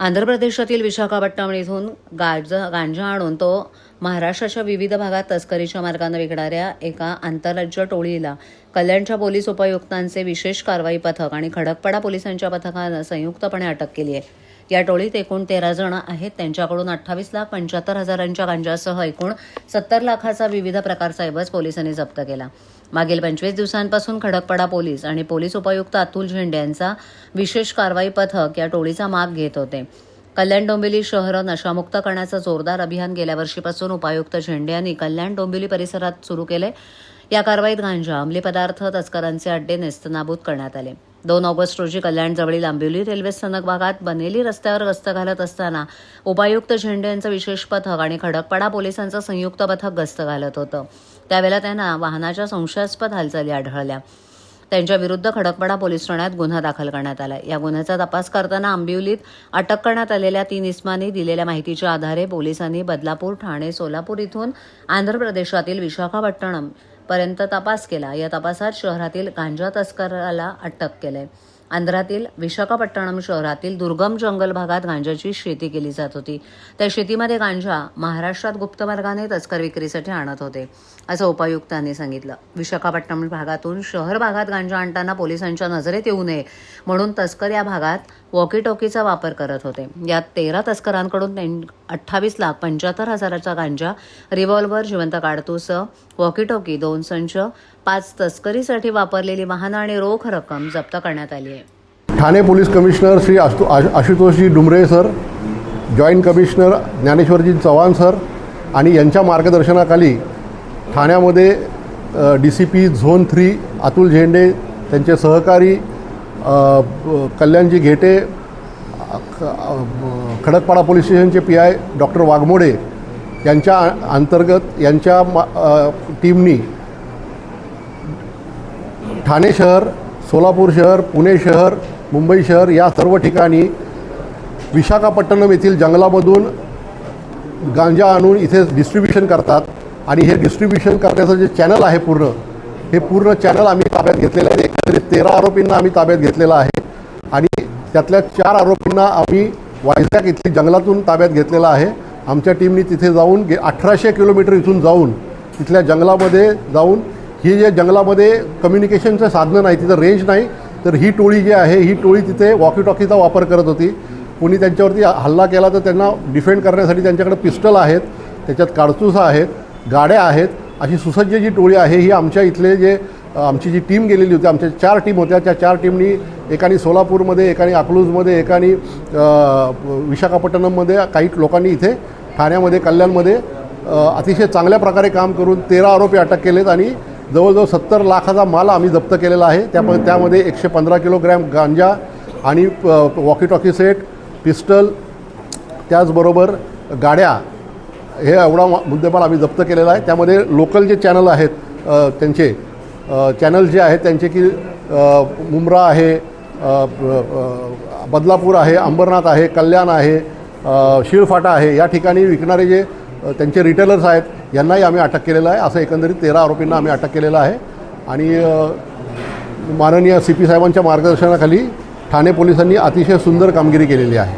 आंध्र प्रदेशातील विशाखापट्टणम इथून गांजा गांजा आणून तो महाराष्ट्राच्या विविध भागात तस्करीच्या मार्गाने विकणाऱ्या एका आंतरराज्य टोळीला कल्याणच्या पोलीस उपायुक्तांचे विशेष कारवाई पथक आणि खडकपाडा पोलिसांच्या पथकानं संयुक्तपणे अटक केली आहे. या टोळीत एकूण तेरा जण आहेत. त्यांच्याकडून अठ्ठावीस लाख पंच्याहत्तर हजारांच्या गांजासह एकूण सत्तर लाखाचा विविध प्रकारचा ऐवज पोलिसांनी जप्त केला. मागील पंचवीस दिवसांपासून खडकपाडा पोलीस आणि पोलीस उपायुक्त अतुल झेंडे यांचा विशेष कारवाई पथक या टोळीचा माग घेत होते. कल्याण डोंबिवली शहर नशामुक्त करण्याचं जोरदार अभियान गेल्या वर्षीपासून उपायुक्त झेंडे यांनी कल्याण डोंबिवली परिसरात सुरू केले. या कारवाईत गांजा अंमली पदार्थ तस्करांचे अड्डे नेस्तनाबूत करण्यात आले. दोन ऑगस्ट रोजी कल्याणजवळील आंबिवली रेल्वे स्थानक भागात बनेली रस्त्यावर गस्त घालत असताना उपायुक्त झेंडे यांचं विशेष पथक आणि खडकपाडा पोलिसांचं संयुक्त पथक गस्त घालत होतं. त्यावेळेला त्यांना वाहनाच्या संशयास्पद हालचाली आढळल्या. त्यांच्या विरुद्ध खडकपाडा पोलीस ठाण्यात गुन्हा दाखल करण्यात आला. या गुन्ह्याचा तपास करताना आंबिवलीत अटक करण्यात आलेल्या तीन इस्मांनी दिलेल्या माहितीच्या आधारे पोलिसांनी बदलापूर ठाणे सोलापूर इथून आंध्र प्रदेशातील विशाखापट्टणम पर्यंत तपास केला. या तपासात शहरातील गांजा तस्कराला अटक केलंय आंध्रातील विशाखापट्टणम शहरातील दुर्गम जंगल भागात गांजाची शेती केली जात होती. त्या शेतीमध्ये गांजा महाराष्ट्रात गुप्त मार्गाने तस्कर विक्रीसाठी आणत होते असं उपायुक्तांनी सांगितलं. विशाखापट्टणम भागातून शहर भागात गांजा आणताना पोलिसांच्या नजरेत येऊ नये म्हणून तस्कर या भागात वॉकी टॉकीचा वापर करत होते. यात तेरा तस्करांकडून अठ्ठावीस लाख पंच्याहत्तर हजाराचा गांजा रिव्हॉल्व्हर जिवंत काडतूस वॉकी टॉकी दोन संच पाच तस्करीसाठी वापरलेली वाहनं आणि रोख रक्कम जप्त करण्यात आली आहे. ठाणे पोलीस कमिशनर श्री आशु आश- आशुतोषजी डुमरे सर जॉईंट कमिशनर ज्ञानेश्वरजी चव्हाण सर आणि यांच्या मार्गदर्शनाखाली ठाण्यामध्ये D C P zone three Atul Zende त्यांचे सहकारी कल्याणजी घेटे खडकपाडा पोलीस स्टेशनचे पी आय डॉक्टर वाघमोडे यांच्या अंतर्गत यांच्या मा- टीमनी ठाणे शहर सोलापूर शहर पुणे शहर मुंबई शहर या सर्व ठिकाणी विशाखापट्टणम येथील जंगलामधून गांजा आणून इथे डिस्ट्रीब्युशन करतात. आणि हे डिस्ट्रीब्युशन करण्याचं जे चॅनल आहे पूर्ण हे पूर्ण चॅनल आम्ही ताब्यात घेतलेलं आहे. एकंदरीत तेरा आरोपींना आम्ही ताब्यात घेतलेलं आहे. त्यातल्या चार आरोपींना आम्ही वायझॅक इथली जंगलातून ताब्यात घेतलेला आहे. आमच्या टीमनी तिथे जाऊन गे अठराशे किलोमीटर इथून जाऊन तिथल्या जंगलामध्ये जाऊन ही जे जंगलामध्ये कम्युनिकेशनचं साधनं नाही तिथं रेंज नाही तर ही टोळी जी आहे ही टोळी तिथे वॉकी टॉकीचा वापर करत होती. कोणी त्यांच्यावरती हल्ला केला तर त्यांना डिफेंड करण्यासाठी त्यांच्याकडे पिस्टल आहेत त्याच्यात काडतूस आहेत गाड्या आहेत अशी सुसज्ज जी टोळी आहे ही आमच्या इथले जे आमची जी टीम गेलेली होती आमच्या चार टीम होत्या. त्या चार टीमनी एकानी सोलापूरमध्ये एकानी अकलूजमध्ये एकानी विशाखापट्टणममध्ये काही लोकांनी इथे ठाण्यामध्ये कल्याणमध्ये अतिशय चांगल्या प्रकारे काम करून तेरा आरोपी अटक केलेत आणि जवळजवळ सत्तर लाखाचा माल आम्ही जप्त केलेला आहे. त्यामध्ये त्यामध्ये एकशे पंधरा किलोग्रॅम गांजा आणि वॉकी टॉकी सेट पिस्टल त्याचबरोबर गाड्या हे एवढा मुद्देमाल आम्ही जप्त केलेला आहे. त्यामध्ये लोकल जे चॅनल आहेत त्यांचे चॅनल जे आहेत त्यांचे की मुंब्रा आहे बदलापूर आहे अंबरनाथ आहे कल्याण आहे शिळफाटा आहे या ठिकाणी विकणारे जे त्यांचे रिटेलर्स आहेत यांनाही आम्ही अटक केलेलं आहे. असं एकंदरीत तेरा आरोपींना आम्ही अटक केलेलं आहे. आणि माननीय सी पी साहेबांच्या मार्गदर्शनाखाली ठाणे पोलिसांनी अतिशय सुंदर कामगिरी केलेली आहे.